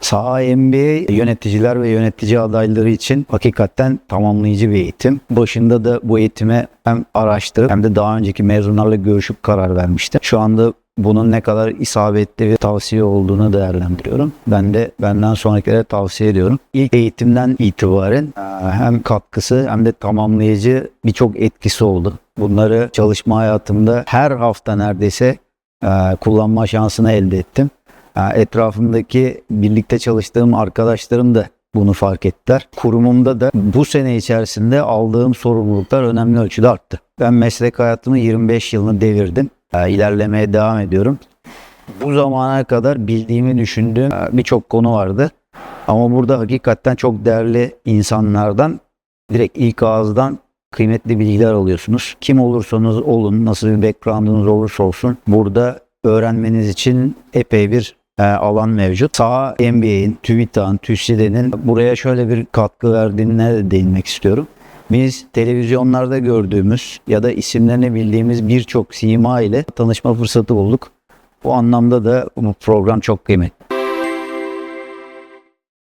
Saha MBA yöneticiler ve yönetici adayları için hakikaten tamamlayıcı bir eğitim. Başında da bu eğitime hem araştırıp hem de daha önceki mezunlarla görüşüp karar vermiştim. Şu anda bunun ne kadar isabetli bir tavsiye olduğunu değerlendiriyorum. Ben de benden sonrakilere tavsiye ediyorum. İlk eğitimden itibaren e, hem katkısı hem de tamamlayıcı birçok etkisi oldu. Bunları çalışma hayatımda her hafta neredeyse e, kullanma şansını elde ettim. Etrafımdaki birlikte çalıştığım arkadaşlarım da bunu fark ettiler. Kurumumda da bu sene içerisinde aldığım sorumluluklar önemli ölçüde arttı. Ben meslek hayatımı 25 yılını devirdim. İlerlemeye devam ediyorum. Bu zamana kadar bildiğimi düşündüğüm birçok konu vardı. Ama burada hakikaten çok değerli insanlardan direkt ilk ağızdan kıymetli bilgiler alıyorsunuz. Kim olursanız olun, nasıl bir background'unuz olursa olsun burada öğrenmeniz için epey bir e, alan mevcut. Sağ MBA'in, TÜBİTAK'ın, TÜSİDE'nin buraya şöyle bir katkı verdiğine de değinmek istiyorum. Biz televizyonlarda gördüğümüz ya da isimlerini bildiğimiz birçok sima ile tanışma fırsatı bulduk. Bu anlamda da bu program çok kıymetli.